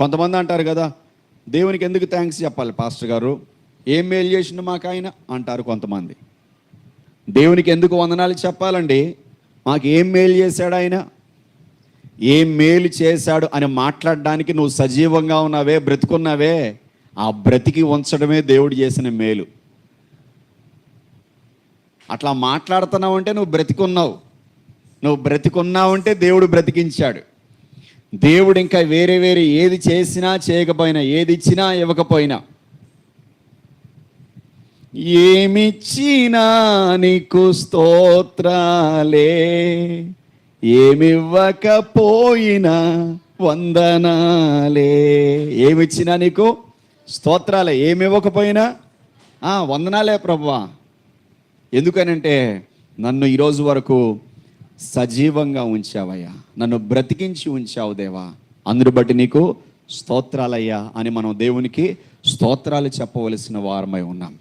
కొంతమంది అంటారు కదా దేవునికి ఎందుకు థ్యాంక్స్ చెప్పాలి పాస్టర్ గారు? ఏం మేలు చేసిండు మాకు ఆయన అంటారు కొంతమంది. దేవునికి ఎందుకు వందనాలు చెప్పాలండి? మాకు ఏం మేలు చేశాడు ఆయన? ఏం మేలు చేశాడు అని మాట్లాడడానికి నువ్వు సజీవంగా ఉన్నావే బ్రతుకున్నావే? ఆ బ్రతికి ఉంచడమే దేవుడు చేసిన మేలు. అట్లా మాట్లాడుతున్నావు అంటే నువ్వు బ్రతికున్నావు. నువ్వు బ్రతికున్నావు అంటే దేవుడు బ్రతికించాడు. దేవుడు ఇంకా వేరే వేరే ఏది చేసినా చేయకపోయినా ఏది ఇచ్చినా ఇవ్వకపోయినా. ఏమిచ్చినా నీకు స్తోత్రాలే ఏమివ్వకపోయినా వందనాలే. ఏమిచ్చినా నీకు స్తోత్రాలే ఏమివ్వకపోయినా? ఆ, వందనాలే ప్రభువా. ఎందుకనంటే నన్ను ఈరోజు వరకు సజీవంగా ఉంచావయ్యా. నన్ను బ్రతికించి ఉంచావు దేవా. అందును బట్టి నీకు స్తోత్రాలయ్యా అని మనం దేవునికి స్తోత్రాలు చెప్పవలసిన వారమై ఉన్నాం.